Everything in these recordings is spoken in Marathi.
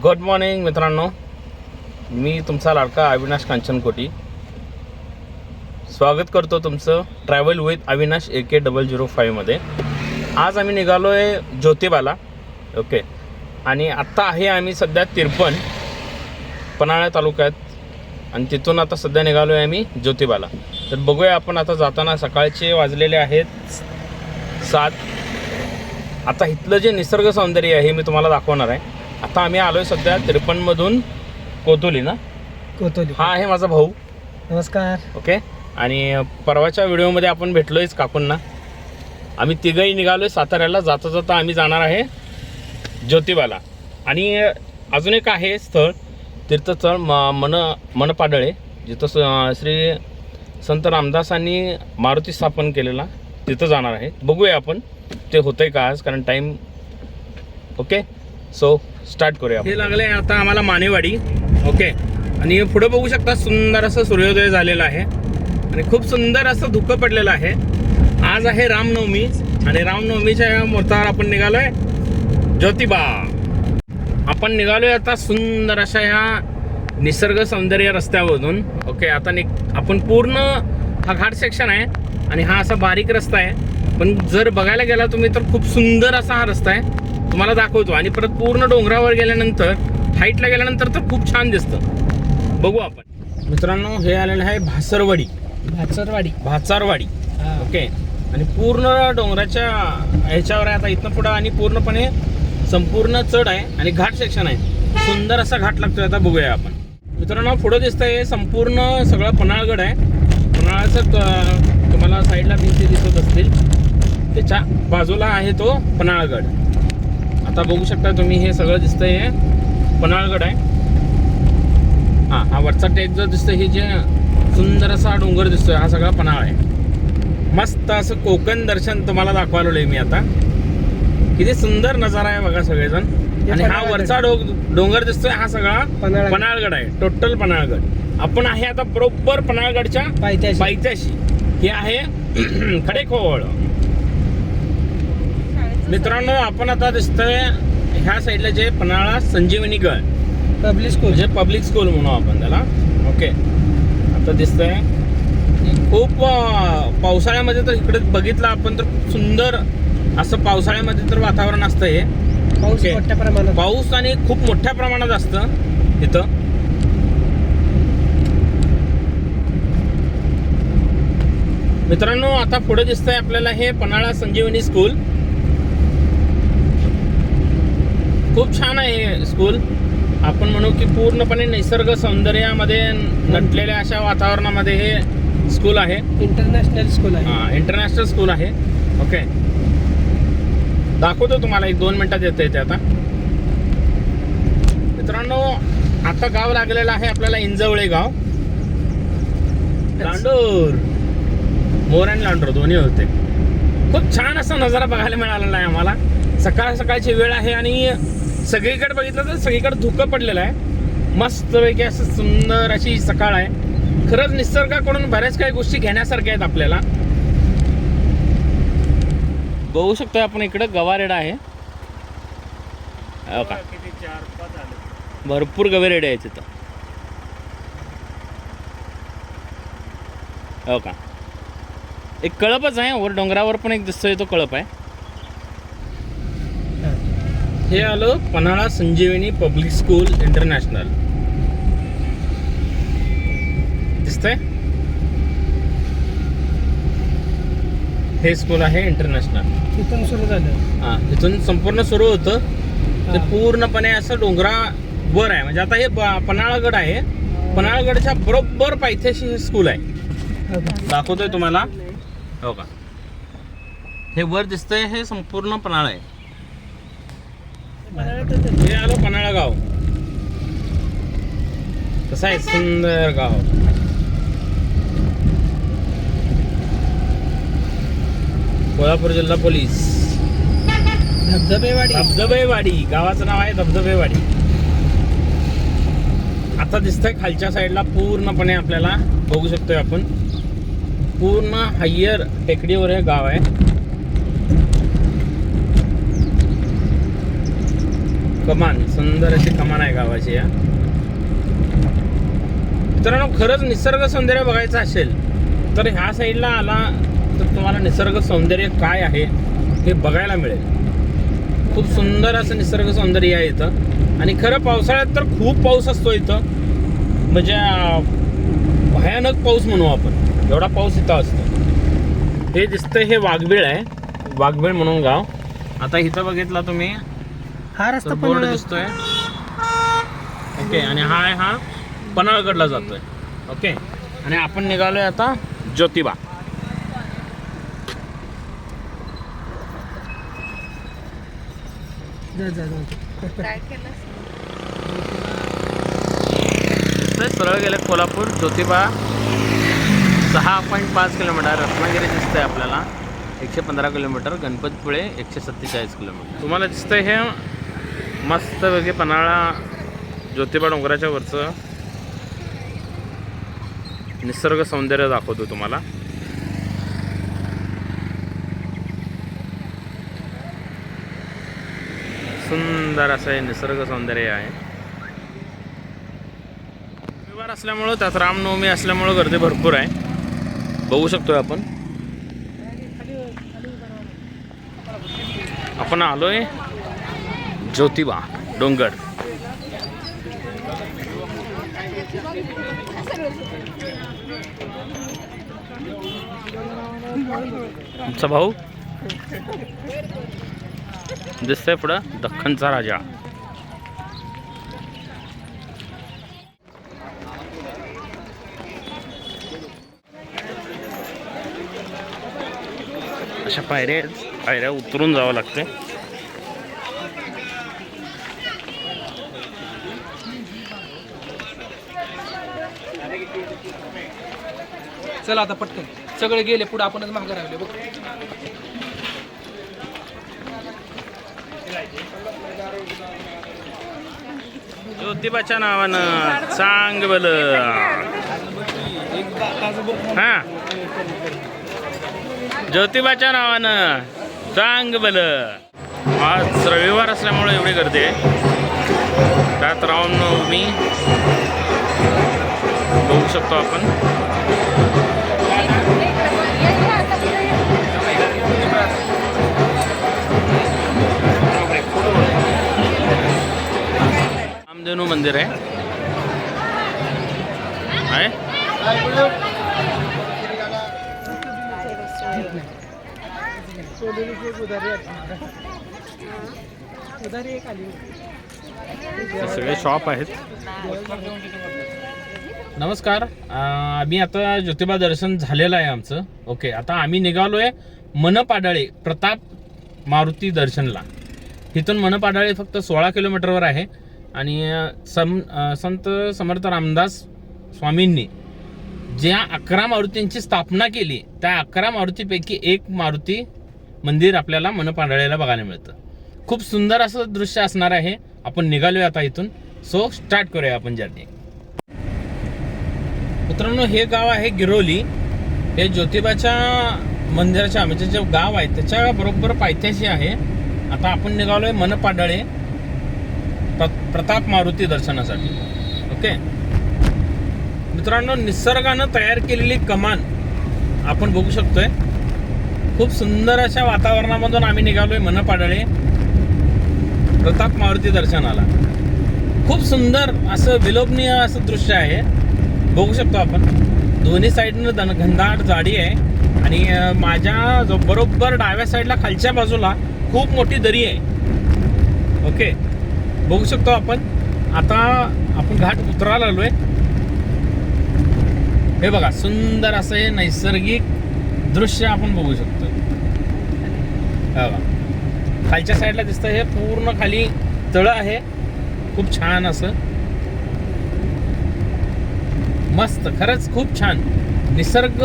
गुड मॉर्निंग मित्रांनो. मी तुमचा लाडका अविनाश कांचनकोटी. स्वागत करतो तुमचं travel with Avinash A K double zero फाईव्हमध्ये आज आम्ही निघालो आहे ज्योतिबाला. ओके आणि आत्ता आहे आम्ही सध्या तिरपण पन्हाळा तालुक्यात. आणि तिथून आता सध्या निघालो आहे आम्ही ज्योतिबाला. तर बघूया आपण आता जाताना सकाळचे वाजलेले आहेत सात. आता इथलं जे निसर्ग सौंदर्य आहे हे मी तुम्हाला दाखवणार आहे. आता आम्ही आलो आहे सध्या त्रेपन्नमधून कोतोली ना? कोतोली. हा आहे माझा भाऊ. नमस्कार. ओके? आणि परवाच्या व्हिडिओमध्ये आपण भेटलोयच काकूंना. आम्ही तिघंही निघालो आहे साताऱ्याला. जाता जाता आम्ही जाणार आहे ज्योतिबाला. आणि अजून एक आहे स्थळ तीर्थस्थळ म मन मनपाडळे. जिथं स- श्री संत रामदासांनी मारुती स्थापन केलेला तिथं जाणार आहे. बघूया आपण ते होतंय का आज? कारण टाईम ओके? सो स्टार्ट करूया हे लागले आता आम्हाला मानेवाडी. ओके. आणि पुढे बघू शकता सुंदर असं सूर्योदय झालेला आहे. आणि खूप सुंदर असं धुकं पडलेलं आहे. आज आहे रामनवमी आणि रामनवमीच्या मुहूर्तावर आपण निघालोय. ज्योतिबा. आपण निघालोय आता सुंदर अशा ह्या निसर्ग सौंदर्य रस्त्यामधून ओके आता नि आपण पूर्ण हा घाट सेक्शन आहे आणि हा असा बारीक रस्ता आहे. पण जर बघायला गेला तुम्ही तर खूप सुंदर असा हा रस्ता आहे. तुम्हाला दाखवतो. आणि परत पूर्ण डोंगरावर गेल्यानंतर हाईटला गेल्यानंतर तर खूप छान दिसतं. बघू आपण. मित्रांनो हे आलेलं आहे भासरवाडी. भाचरवाडी. भाचारवाडी ओके. आणि पूर्ण डोंगराच्या ह्याच्यावर आहे आता इथनं पुढं आणि पूर्णपणे संपूर्ण चढ आहे आणि घाट सेक्शन आहे. सुंदर असा घाट लागतोय आता बघूया आपण. मित्रांनो पुढं दिसतंय संपूर्ण सगळं पन्हाळगड आहे. पन्हाळाचं तुम्हाला साईडला भिंती दिसत असतील. त्याच्या बाजूला आहे तो पन्हाळगड. आता बघू शकता तुम्ही हे सगळं दिसतंय हे पन्हाळगड आहे. हां हा वरचा टेक जो दिसतोय हे जे सुंदर असा डोंगर दिसतोय हा सगळा पन्हाळ आहे. मस्त असं कोकण दर्शन तुम्हाला दाखवायला मी आता. किती सुंदर नजारा आहे बघा सगळेजण. आणि हा. वरचा डो- डोंगर दिसतोय हा सगळा पन्हाळगड. आहे टोटल पन्हाळगड. आपण आहे आता बरोबर पन्हाळगडच्या पायथ्याशी. हे आहे खडेखोळ. मित्रांनो आपण आता दिसतोय ह्या साईडला जे पन्हाळा संजीवनी गड. पब्लिक स्कूल म्हणजे पब्लिक स्कूल म्हणू आपण त्याला. ओके आता दिसतंय. खूप पावसाळ्यामध्ये तर इकडे बघितलं आपण तर खूप सुंदर असं पावसाळ्यामध्ये तर वातावरण असतं हे. पाऊस. मोठ्या प्रमाणात. पाऊस आणि खूप मोठ्या प्रमाणात असतं इथं. मित्रांनो आता पुढे दिसतंय आपल्याला हे पन्हाळा संजीवनी स्कूल खूप छान आहे हे स्कूल आपण म्हणू की पूर्णपणे निसर्ग सौंदर्यामध्ये नटलेल्या अशा वातावरणामध्ये हे स्कूल आहे. इंटरनॅशनल स्कूल आहे. इंटरनॅशनल स्कूल आहे. ओके दाखवतो तुम्हाला एक दोन मिनिटात येतं ते आता. मित्रांनो आता गाव लागलेलं आहे आपल्याला इंजवळे गाव. लांडूर. मोर आणि लांडूर दोन्ही होते. खूप छान असा नजारा बघायला मिळालेला आहे आम्हाला. सकाळ सकाळची वेळ आहे आणि सगळीकडे बघितलं तर सगळीकडे धुकं पडलेलं आहे. मस्तपैकी असं सुंदर अशी सकाळ आहे. खरंच निसर्गाकडून बऱ्याच काही गोष्टी घेण्यासारख्या आहेत आपल्याला. बघू शकतो आपण इकडं गवारेडा आहे. हो का? भरपूर गवेरेडे आहेत तिथं हो का? एक कळपच आहे वर डोंगरावर पण एक दिसतोय तो कळप आहे. हे आलं Panhala Sanjeevani public school international. दिसतंय? हे स्कूल आहे इंटरनॅशनल. तिथून सुरू झालं. हा इथून संपूर्ण सुरू होतं. ते हा. पूर्णपणे असं डोंगरा वर आहे. म्हणजे आता हे ब- पन्हाळगड आहे. पन्हाळगडच्या बरोबर पायथ्याशी हे स्कूल आहे. हो का? दाखवतोय तुम्हाला. हो का? हे वर दिसतंय हे संपूर्ण पन्हाळ आहे. हे आलो पन्हाळा गाव. कसं आहे सुंदर गाव. कोल्हापूर जिल्हा पोलीस. धबधबेवाडी. धबधबेवाडी. गावाचं नाव आहे धबधबेवाडी. आता दिसतंय खालच्या साईडला पूर्णपणे आपल्याला बघू शकतोय आपण. पूर्ण हायर टेकडीवर हे गाव आहे. कमान सुंदर अशी कमान आहे गावाची या मित्रांनो खरंच निसर्ग सौंदर्य बघायचं असेल तर ह्या साईडला आला तर तुम्हाला निसर्ग सौंदर्य काय आहे हे बघायला मिळेल. खूप सुंदर असं निसर्ग सौंदर्य आहे इथं. आणि खरं पावसाळ्यात तर खूप पाऊस असतो इथं. म्हणजे भयानक पाऊस म्हणू आपण. एवढा पाऊस इथं असतो. हे दिसतं हे वाघबीळ आहे. वाघबीळ म्हणून गाव. आता इथं बघितला तुम्ही हा रस्ता बोर्ड पण दिसतोय. ओके आणि हा आहे हा पन्हाळगडला जातोय. ओके आणि आपण निघालोय आता ज्योतिबा. जा, जा, जा. सरळ गेले कोल्हापूर ज्योतिबा. सहा पॉईंट पाच किलोमीटर रत्नागिरी दिसतंय आपल्याला. एकशे पंधरा किलोमीटर गणपतपुळे एकशे सत्तेचाळीस किलोमीटर. तुम्हाला दिसतंय हे मस्तपैकी पन्हाळा ज्योतिबा डोंगराच्या वरचं निसर्ग सौंदर्य दाखवतो तुम्हाला. सुंदर असं हे निसर्ग सौंदर्य आहे. रविवार असल्यामुळं त्यात रामनवमी असल्यामुळं गर्दी भरपूर आहे. बघू शकतोय आपण. आपण आलोय. ज्योतिबा डोंगर. आमचा भाऊ? दिसतंय पुढं दख्खनचा राजा. अशा पायऱ्या पायऱ्या उतरून जावं लागते चला आता पटकन. सगळे गेले पुढे आपणच मागे राहिले बघ. ज्योतिबाच्या नावानं चांग बल हा. ज्योतिबाच्या नावानं चांग बल आज रविवार असल्यामुळे एवढी गर्दी आहे. त्यात राहून मी बघू शकतो आपण. रामधेनू मंदिर आहे. आहे. सगळे शॉप आहेत. नमस्कार. आम्ही आता ज्योतिबा दर्शन झालेलं आहे आमचं. ओके आता आम्ही निघालोय मनपाडाळे प्रताप मारुती दर्शनला. इथून मनपाडाळे फक्त सोळा किलोमीटरवर आहे. आणि सम संत समर्थ रामदास स्वामींनी ज्या अकरा मारुतींची स्थापना केली त्या अकरा मारुतीपैकी एक मारुती मंदिर आपल्याला मनपांढळ्याला बघायला मिळतं. खूप सुंदर असं दृश्य असणार आहे. आपण निघालोय आता इथून. सो स्टार्ट करूया आपण जर्नी. मित्रांनो हे गाव आहे गिरोली. हे ज्योतिबाच्या मंदिराच्या म्हणजे जे गाव आहे त्याच्या बरोबर पायथ्याशी आहे. आता आपण निघालोय मनपांढळे प्र- प्रताप मारुती दर्शनासाठी. ओके मित्रांनो निसर्गानं तयार केलेली कमान आपण बघू शकतोय. खूप सुंदर अशा वातावरणामधून आम्ही निघालोय मनपाडळे. प्रताप मारुती दर्शनाला. खूप सुंदर असं विलोभनीय असं दृश्य आहे. बघू शकतो आपण. दोन्ही साईडनं दन घनदाट जाडी आहे. आणि माझ्या बरोबर डाव्या साईडला खालच्या बाजूला खूप मोठी दरी आहे. ओके बघू शकतो आपण. आता आपण घाट उतरायला आलोय हे बघा सुंदर असं हे नैसर्गिक दृश्य आपण बघू शकतो खालच्या साईडला दिसतं हे पूर्ण खाली तळं आहे. खूप छान असं. मस्त खरंच खूप छान. निसर्ग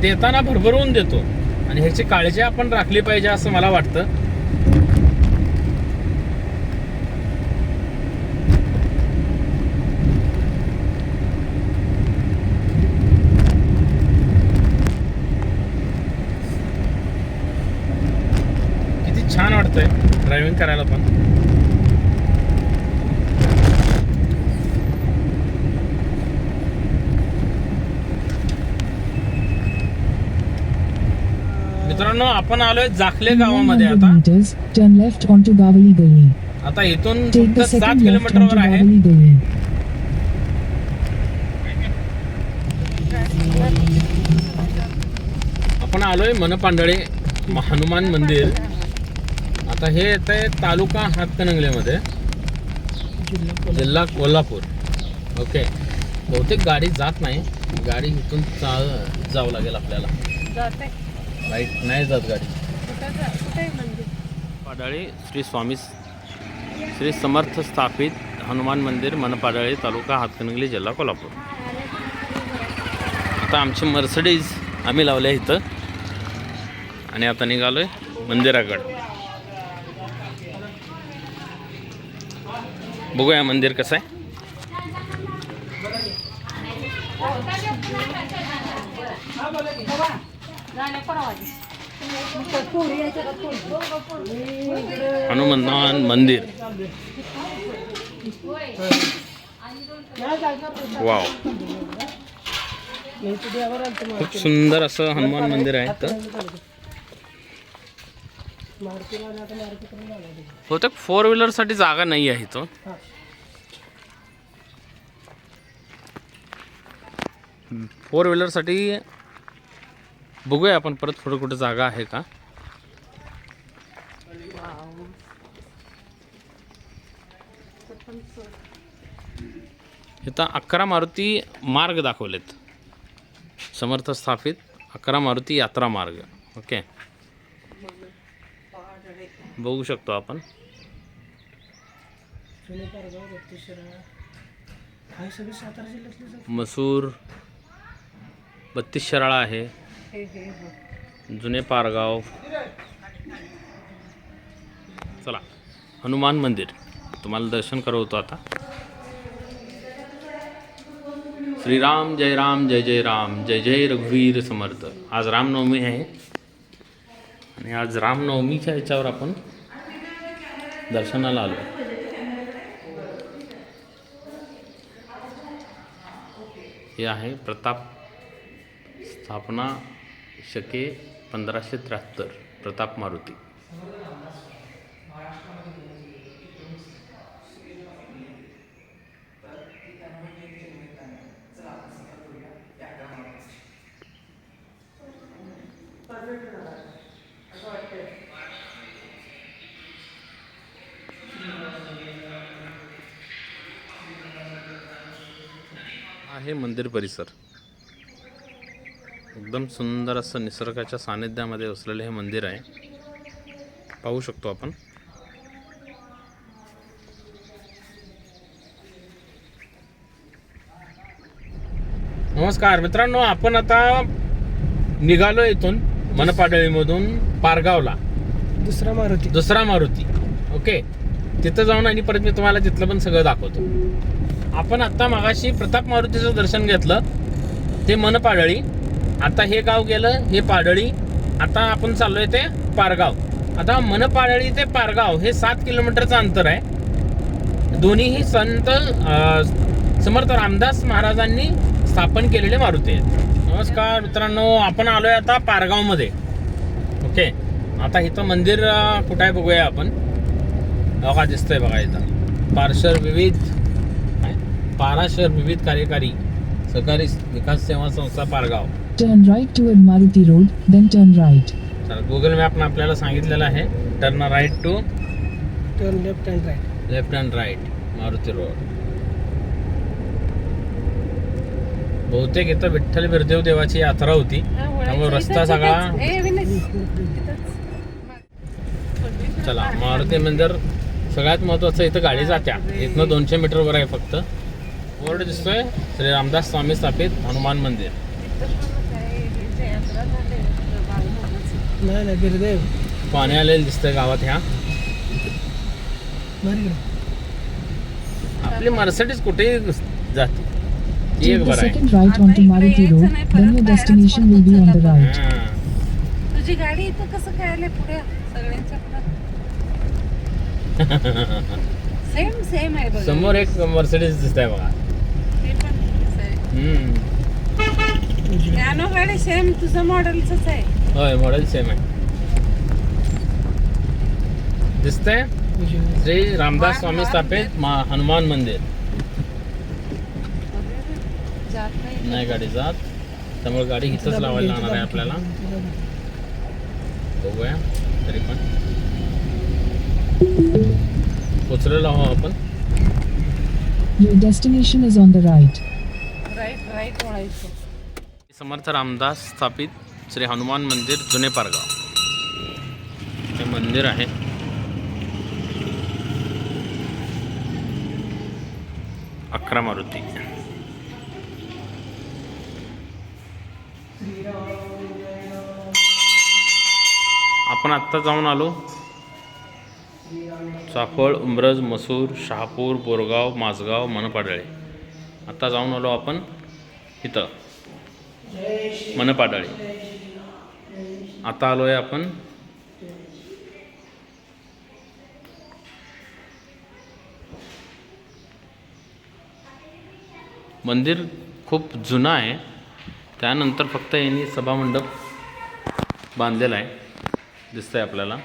देताना भरभरून देतो. आणि ह्याची काळजी आपण राखली पाहिजे असं मला वाटतं. करायला पण. मित्रांनो आपण आलोय जाखले गावामध्ये आता. टर्न लेफ्ट ऑन टू गावली गल्ली आता इथून फक्त सात किलोमीटरवर आहे. आपण आलोय मनपांडळे हनुमान मंदिर. आता हे येत आहे तालुका हातकणंगलेमध्ये. जिल्हा कोल्हापूर. ओके. बहुतेक गाडी जात नाही. गाडी इथून चाल जावं लागेल आपल्याला. जाते राईट नाही जात गाडी. कुठं जा कुठे आहे मंदिर? पाडाळे श्री स्वामी श्री समर्थ स्थापित हनुमान मंदिर मनपाडाळे तालुका हातकणंगले जिल्हा कोल्हापूर. आता आमची मर्सडीज आम्ही लावल्या इथं. आणि आता निघालोय मंदिराकडं. बघूया मंदिर कसं आहे. हनुमान मंदिर. वाव. खूप सुंदर असं हनुमान मंदिर आहे तर बहुतेक फोर व्हीलरसाठी जागा नाही आहे तो फोर व्हीलरसाठी बघूया आपण परत थोडं कुठं जागा आहे का. इथं अकरा मारुती मार्ग दाखवलेत. समर्थ स्थापित अकरा मारुती यात्रा मार्ग. ओके बघू शकतो आपण. मसूर बत्तीस शराळा आहे. जुने पारगाव. चला हनुमान मंदिर. तुम्हाला दर्शन करवतो आता. श्रीराम जय राम जय जय राम जय जय रघुवीर समर्थ. आज रामनवमी आहे. आणि आज रामनवमीच्या याच्यावर आपण दर्शनाला आलो हे आहे प्रताप स्थापना शके पंधराशे त्र्याहत्तर प्रताप मारुती. आहे मंदिर परिसर. एकदम सुंदर असं निसर्गाच्या सानिध्यामध्ये वसलेलं हे मंदिर आहे. पाहू शकतो आपण. नमस्कार मित्रांनो आपण आता निघालो इथून मनपाडळीमधून पारगावला. दुसरा मारुती. दुसरा मारुती. ओके. तिथं जाऊन आणि परत मी तुम्हाला तिथलं पण सगळं दाखवतो. आपण आत्ता मागाशी प्रताप मारुतीचं दर्शन घेतलं. ते मनपाडळी. आता हे गाव गेलं हे पाडळी. आता आपण चाललोय ते पारगाव. आता मनपाडळी ते पारगाव हे सात किलोमीटरचं अंतर आहे. दोन्हीही संत समर्थ रामदास महाराजांनी स्थापन केलेले मारुती आहेत. नमस्कार मित्रांनो आपण आलोय आता पारगावमध्ये. ओके. आता इथं मंदिर कुठं आहे बघूया आपण. बघा दिसतंय बघा इथं. पार्श्वर विविध काय? पाराशर विविध कार्यकारी सहकारी विकास सेवा संस्था Pargaon. Turn right toward Maruti Road, then turn right. तर गुगल मॅपनं आपल्याला सांगितलेलं आहे. Turn right to turn left and right left and right Maruti road बहुतेक इथं विठ्ठल बिरदेव देवाची यात्रा होती. त्यामुळे रस्ता सगळा चला मारुती मंदिर सगळ्यात महत्वाचं इथं गाडी जात्या. इथनं दोनशे मीटरवर आहे फक्त. बोर्ड दिसतोय. श्री रामदास स्वामी स्थापित हनुमान मंदिर. नाही नाही बिरदेव पाणी आलेलं दिसतंय गावात ह्या. आपली मर्सिडीज कुठेही जाते. ती एक Take the बरं आहे. second right onto Maruti Road, then your destination will be on the right. हां. तुझी गाडी इथं कसं काय आले पुढे? सगळ्यांच्या सेम सेम आहे बघ. समोर एक मर्सिडीज दिसत आहे बघा ते पण तसं आहे. हम्म. नॅनो गाडी सेम तुझं मॉडेलच आहे. होय मॉडेल सेम आहे. दिसतंय? श्री रामदास स्वामी स्थापित हनुमान मंदिर. जात नाही. नाही गाडी जात. त्यामुळे गाडी इथंच लावायला लागणार आहे आपल्याला. बघूया तरी पण. पोचलेलो आहो आपण. Your destination is on the right. Right right वळायचं Samarth Ramdas स्थापित श्री हनुमान मंदिर जुने पारगाव. हे मंदिर आहे. अकरा मारुती. आपण आत्ता जाऊन आलो. चाफळ उमरज मसूर शहापूर बोरगाव माजगाव मनपाडळे. आता जाऊन आलो आपण इथं. मनपाडाळी. आता आलोय आपण. मंदिर खूप जुनं आहे. त्यानंतर फक्त यांनी सभामंडप बांधलेला आहे. दिसतंय आपल्याला.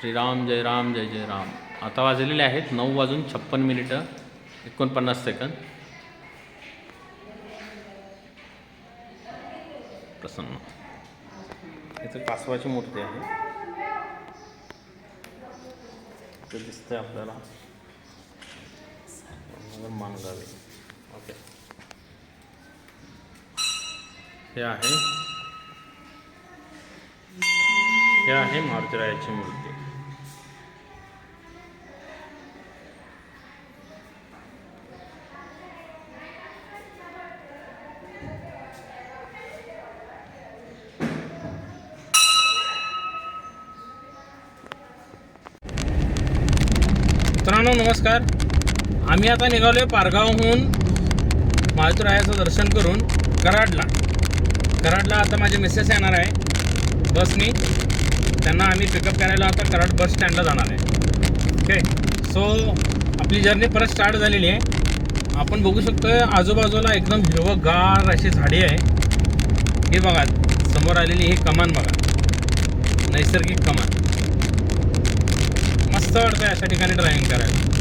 श्रीराम जय राम जय जय राम. आता वाजलेले आहेत नऊ वाजून छप्पन मिनिटं. एकोणपन्नास सेकंद. प्रसन्न. इथं कासवाची मूर्ती आहे. ते दिसतंय आपल्याला. मानगावे. ओके. हे आहे. हे आहे मारुतीरायाची मूर्ती. मित्रांनो नमस्कार. आम्ही आता निघालोय पारगावहून माळतुरायाचं दर्शन करून कराडला. कराडला आता माझे मिसेस येणार आहे बसनी. त्यांना आम्ही पिकअप करायला आता कराड बस स्टँडला जाणार आहे. ओके सो आपली जर्नी परत स्टार्ट झालेली आहे. आपण बघू शकतो आजूबाजूला एकदम हिरवगार अशी झाडी आहे. हे बघा समोर आलेली ही कमान बघा. नैसर्गिक कमान. मस्त वाटतं अशा ठिकाणी ड्रायव्हिंग करायला.